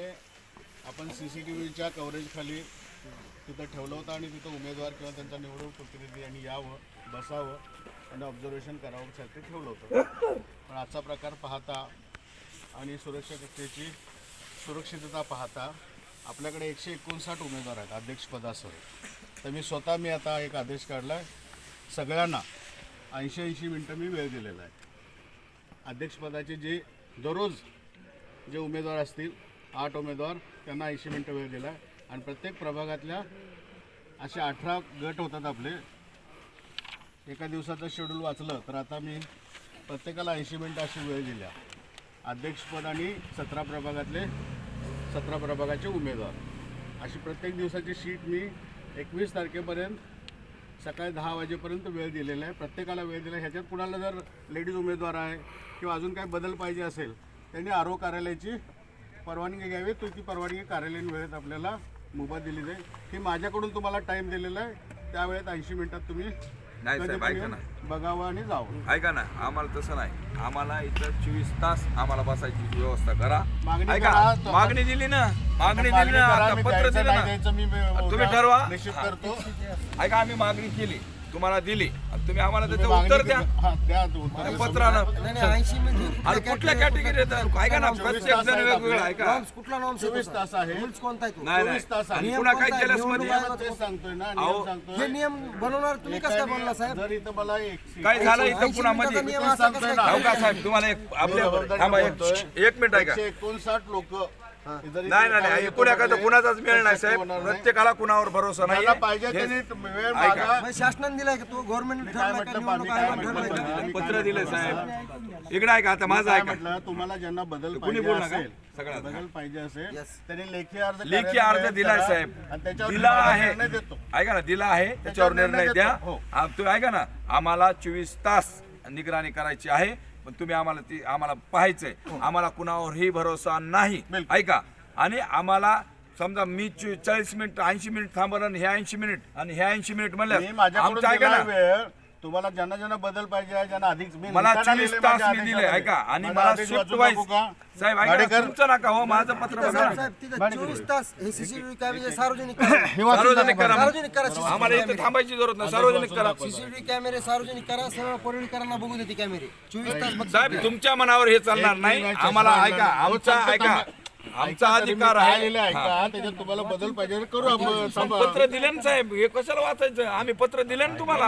आपण सी सी टी व्हीच्या कव्हरेजखाली तिथं ठेवलं होतं आणि तिथं उमेदवार किंवा त्यांचा निवडणूक प्रतिनिधी यांनी यावं बसावं आणि ऑब्झर्वेशन करावं साठी ठेवलं होतं. पण आजचा प्रकार पाहता आणि सुरक्षिततेची सुरक्षितता पाहता आपल्याकडे एकशे एकोणसाठ उमेदवार आहेत अध्यक्षपदासह तर मी स्वतः मी आता एक आदेश काढला आहे सगळ्यांना ऐंशी ऐंशी मिनटं मी वेळ दिलेला आहे. अध्यक्षपदाचे जे दररोज जे उमेदवार असतील आठ उमेदवार त्यांना ऐंशी मिनटं वेळ दिला आहे आणि प्रत्येक प्रभागातल्या असे अठरा गट होतात आपले. एका दिवसाचं शेड्यूल वाचलं तर आता मी प्रत्येकाला ऐंशी मिनटं अशी वेळ दिल्या. अध्यक्षपद आणि सतरा प्रभागातले सतरा प्रभागाचे उमेदवार. अशी प्रत्येक दिवसाची शीट मी एकवीस तारखेपर्यंत सकाळी दहा वाजेपर्यंत वेळ दिलेला आहे. प्रत्येकाला वेळ दिला आहे. ह्याच्यात कुणाला जर लेडीज उमेदवार आहे किंवा अजून काही बदल पाहिजे असेल त्यांनी आरो कार्यालयाची परवानगी घ्यावी तो ती परवानगी कार्यालयीन वेळेत आपल्याला मुभा दिली जाईल. ही माझ्याकडून तुम्हाला टाईम दिलेला आहे. त्यावेळेत ऐंशी मिनिटात तुम्ही नाही साहेब, ऐका ना. बघावं आणि जावं. ऐका ना आम्हाला तसं नाही. आम्हाला इथं चोवीस तास आम्हाला बसायची व्यवस्था करा. मागणी ऐका करा, तो- मागणी दिली ना मागणी दिली ना आता पत्र दिलं ना. द्यायचं मी तुम्ही ठरवा. निश्चित. करतो. ऐका आम्ही मागणी केली. तुम्हाला दिली. आणि तुम्ही आम्हाला त्याचं उत्तर द्या. केली-. त्या पत्रानं ऐंशी आणि कुठल्या कॅटेगरी ऐका ना प्रत्येक जण वेगवेगळं ऐका. कुठला चोवीस तास आहे. रूल्स कोणता आहे तो? नाही नाही. चोवीस तास आहे. आणि नियम पुन्हा काय? केलंस निवडणूकमध्ये? तेच सांगतोय ना अहो, नियम सांगतोय. हे नियम बनवणार तुम्ही कसं काय बनला साहेब? जर इथं मला एक काय झालं इथं ऐंशी पुन्हा मिनिटाचा मध्ये नियम असा कसं काय हो का साहेब तुम्हाला एक आपल्या थांबा एक. एक मिनिट ऐका. एकोणसाठ लोक नाही नाही नाही कुणाकडे कुणाचाच मेळ नाही साहेब. प्रत्येकाला कुणावर भरोसा नाही मला पाहिजे त्यांनी वेळ मागा. मग शासनाने दिलाय का तो? गव्हर्नमेंट ठरलाय का निवडणूक आयोगाने ठरलाय? का? पत्र? दिलं साहेब. इकडे ऐका आता माझं काय ऐका. म्हटलं तुम्हाला ज्यांना बदल कोणी पाहिजे बोलणार का? असेल सगळ्यात. बदल पाहिजे असेल. त्यांनी लेखी अर्ज लेखी कार्यालयात अर्ज दिलाय करा साहेब. आणि त्याच्यावर दिला तुम्हाला आहे. निर्णय देतो. ऐका ना दिला आहे त्याच्यावर निर्णय निर्णय द्या. देतो. हो. ऐका ना आम्हाला चोवीस तास निगराणी करायची आहे. पण तुम्ही आम्हाला ती आम्हाला पाहायचंय. आम्हाला कुणावरही भरोसा नाही. ऐका. आणि आम्हाला समजा मी चाळीस मिनिट ऐंशी मिनिट आणि हे ऐंशी मिनिट आणि हे ऐंशी मिनिट म्हणलं माझ्याकडून आमचं ऐका ना. तुम्हाला ज्यांना ज्यांना बदल पाहिजे आहे ज्यांना अधिक मी मला चोवीस लिहिलंय तास माझ्या मी दिले आदेशामध्ये. ऐका. आणि मला आदेश शिफ्ट वाचू वाईज नको का? साहेब ऐका? तुमचं नका हो माझं पत्र बघा. साहेब साहेब तिथं चोवीस तास हे सीसीटीव्ही कॅमेरे सार्वजनिक करा. सार्वजनिक करा. सार्वजनिक करा आम्हाला इथं थांबायची जरूरत नाही. सार्वजनिक करा. सीसीटीव्ही कॅमेरे सार्वजनिक करा. सर्व परळीकरांना बघू देते कॅमेरे चोवीस तास बघ साहेब तुमच्या मनावर हे चालणार नाही. आम्हाला ऐका. आमचा हो, ऐका. आमचा ऐका मी अधिकार काय आहे. लिहिलंय ऐका. हा. त्याच्यात तुम्हाला बदल पाहिजे. तर करू आपण थांबा. पत्र दिले ना साहेब. हे कशाला वाचायचं? आम्ही पत्र दिले ना तुम्हाला.